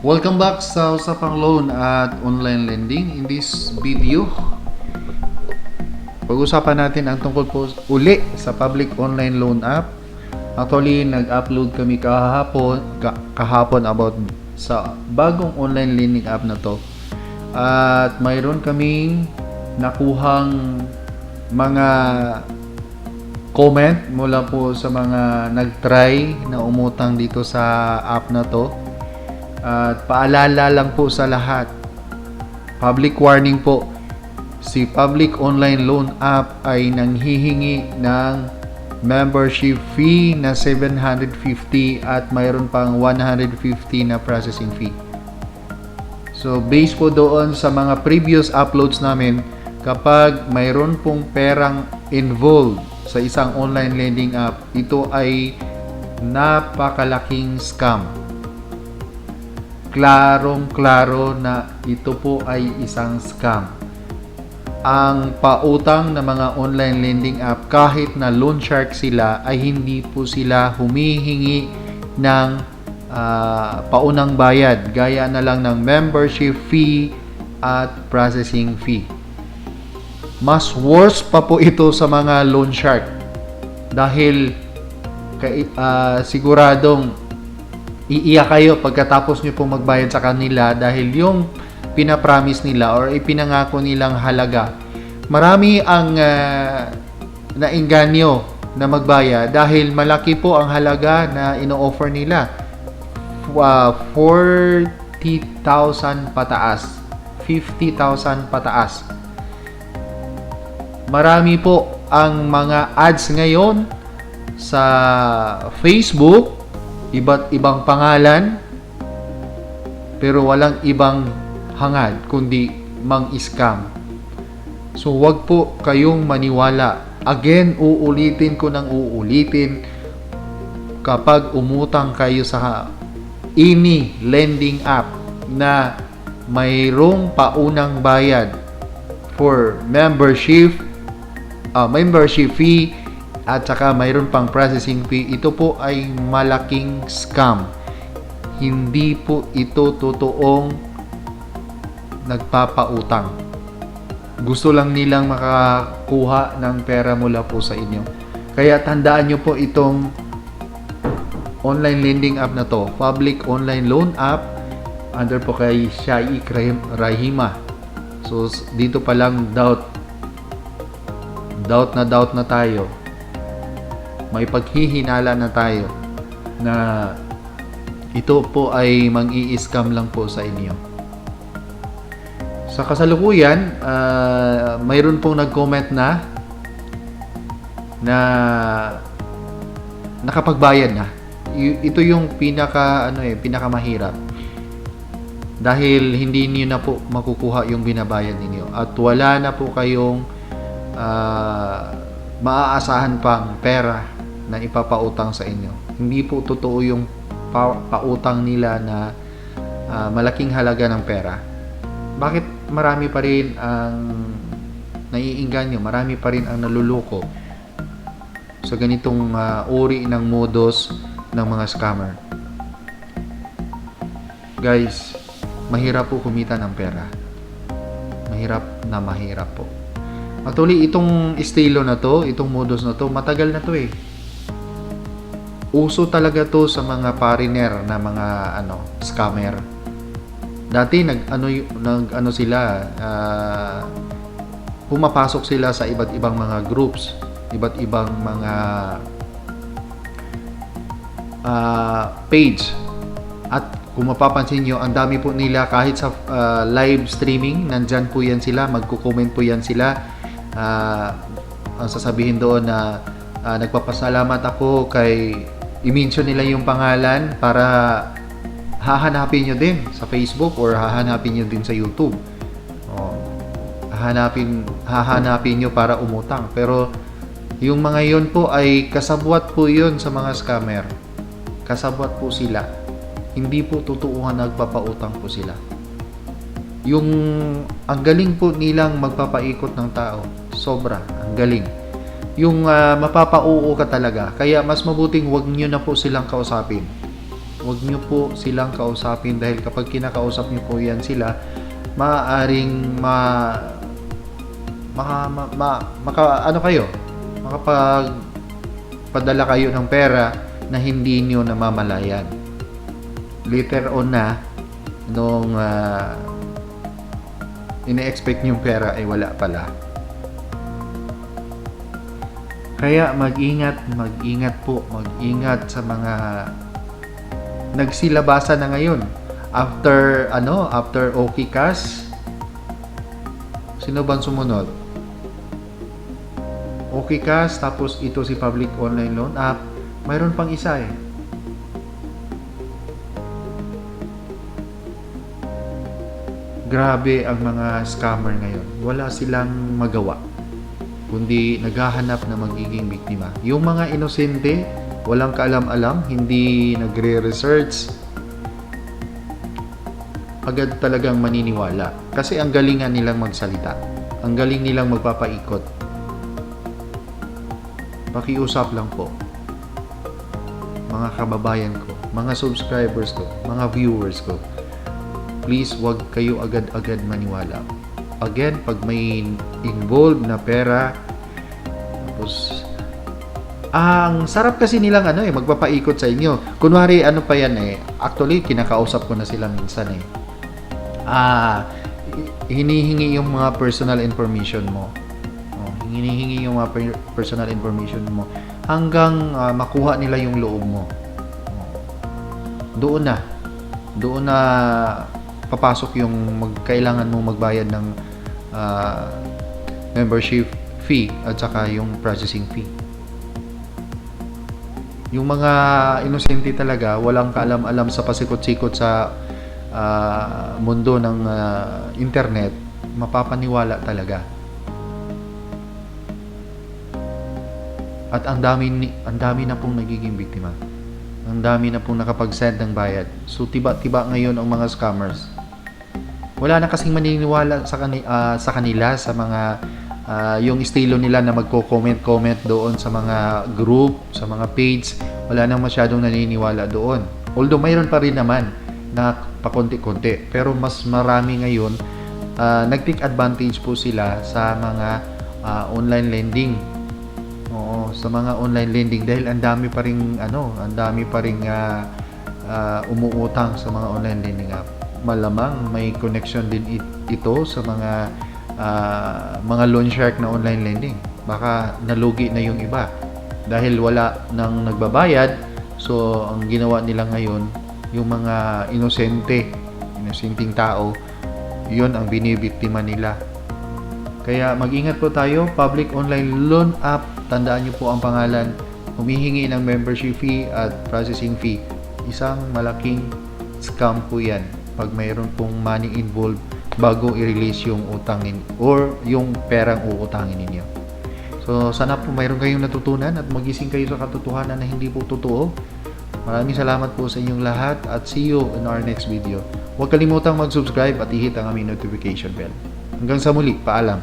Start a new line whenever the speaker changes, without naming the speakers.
Welcome back sa Usapang Loan at Online Lending. In this video, pag-usapan natin ang tungkol po uli sa public online loan app. Actually, nag-upload kami kahapon, ka- kahapon about sa bagong online lending app na to. At mayroon kaming nakuhang mga comment mula po sa mga nag-try na umutang dito sa app na to. At paalala lang po sa lahat, public warning po, si Public Online Loan App ay nanghihingi ng membership fee na 750 at mayroon pang 150 na processing fee. So, based po doon sa mga previous uploads namin, kapag mayroon pong perang involved sa isang online lending app, ito ay napakalaking scam. Klarong-klaro na ito po ay isang scam. Ang pautang ng mga online lending app, kahit na loan shark sila, ay hindi po sila humihingi ng ah, paunang bayad gaya na lang ng membership fee at processing fee. Mas worse pa po ito sa mga loan shark dahil ah, siguradong iiyak kayo pagkatapos nyo pong magbayad sa kanila dahil yung pinapromise nila or ipinangako nilang halaga. Marami ang uh, nainganyo na magbayad dahil malaki po ang halaga na ino-offer nila. Uh, 40,000 pataas. 50,000 pataas. Marami po ang mga ads ngayon sa Facebook iba't ibang pangalan pero walang ibang hangad kundi mang-scam. So wag po kayong maniwala. Again, uulitin ko ng uulitin kapag umutang kayo sa ini lending app na mayroong paunang bayad for membership uh, membership fee at saka mayroon pang processing fee, ito po ay malaking scam. Hindi po ito totoong nagpapautang. Gusto lang nilang makakuha ng pera mula po sa inyo. Kaya tandaan nyo po itong online lending app na to, public online loan app under po kay Shaik Rahima. So dito pa lang doubt doubt na doubt na tayo may paghihinala na tayo na ito po ay mang-i-scam lang po sa inyo. Sa kasalukuyan, uh, mayroon pong nag-comment na na nakapagbayad na. Ito yung pinaka ano eh, pinakamahirap. Dahil hindi niyo na po makukuha yung binabayad ninyo at wala na po kayong uh, maaasahan pang pera na ipapautang sa inyo. Hindi po totoo yung pa- pautang nila na uh, malaking halaga ng pera. Bakit marami pa rin ang naiinganyo, marami pa rin ang naluloko sa ganitong uh, uri ng modus ng mga scammer. Guys, mahirap po kumita ng pera. Mahirap na mahirap po. Actually, itong estilo na to, itong modus na to, matagal na to eh uso talaga to sa mga pariner na mga ano scammer. Dati nag ano nag ano sila uh, pumapasok sila sa iba't ibang mga groups iba't ibang mga uh, page. At kung mapapansin nyo ang dami po nila kahit sa uh, live streaming nandyan po yan sila magko-comment po yan sila. Uh, ang sasabihin doon na uh, nagpapasalamat ako kay i-mention nila yung pangalan para hahanapin nyo din sa Facebook or hahanapin nyo din sa YouTube. Oh, hahanapin, hahanapin nyo para umutang. Pero yung mga yon po ay kasabwat po yon sa mga scammer. Kasabwat po sila. Hindi po totoo nagpapautang po sila. Yung ang galing po nilang magpapaikot ng tao. Sobra. Ang galing yung uh, mapapauo ka talaga. Kaya mas mabuting wag niyo na po silang kausapin. Huwag nyo po silang kausapin dahil kapag kinakausap nyo po yan sila, maaaring ma, maka, ma, ma- maka, ano kayo, makapag padala kayo ng pera na hindi nyo namamalayan. Later on na, nung ah, ine-expect yung pera ay wala pala. Kaya mag-ingat, mag-ingat po, mag-ingat sa mga nagsilabasa na ngayon. After ano, after OKCAS, sino bang sumunod? OKCAS, tapos ito si Public Online Loan App. Mayroon pang isa eh. Grabe ang mga scammer ngayon. Wala silang magawa kundi naghahanap na magiging biktima. Yung mga inosente, walang kaalam-alam, hindi nagre-research, agad talagang maniniwala. Kasi ang galingan nilang magsalita. Ang galing nilang magpapaikot. Pakiusap lang po. Mga kababayan ko, mga subscribers ko, mga viewers ko, please wag kayo agad-agad maniwala. Again, pag may involved na pera, tapos ang sarap kasi nilang ano eh, magpapaikot sa inyo. Kunwari, ano pa yan eh, actually, kinakausap ko na sila minsan eh. Ah, hinihingi yung mga personal information mo. Oh, hinihingi yung mga per- personal information mo hanggang ah, makuha nila yung loob mo. Oh. Doon na. Doon na papasok yung magkailangan mo magbayad ng ah, membership fee at saka yung processing fee. Yung mga inosente talaga, walang kaalam-alam sa pasikot-sikot sa ah, mundo ng ah, internet, mapapaniwala talaga. At ang dami ang dami na pong nagiging biktima. Ang dami na pong nakapag-send ng bayad. So tiba-tiba ngayon ang mga scammers. Wala na kasing maniniwala sa kani, ah, sa kanila sa mga ah, yung estilo nila na magko-comment-comment doon sa mga group, sa mga page. Wala nang masyadong naniniwala doon. Although mayroon pa rin naman na pakonti-konti. Pero mas marami ngayon ah, nag-take advantage po sila sa mga ah, online lending. Oo, sa mga online lending dahil ang dami pa ring ano, ang dami pa ring ah, ah, umuutang sa mga online lending app. Malamang may connection din it- ito sa mga ah, mga loan shark na online lending. Baka nalugi na yung iba dahil wala nang nagbabayad. So, ang ginawa nila ngayon, yung mga inosente, inosenting tao, yun ang binibiktima nila. Kaya mag-ingat po tayo, public online loan app, tandaan niyo po ang pangalan, humihingi ng membership fee at processing fee. Isang malaking scam po yan pag mayroon pong money involved bago i-release yung utangin or yung perang uutangin ninyo. So sana po mayroon kayong natutunan at magising kayo sa katotohanan na hindi po totoo. Maraming salamat po sa inyong lahat at see you in our next video. Huwag kalimutang mag-subscribe at i-hit ang aming notification bell. Hanggang sa muli, paalam.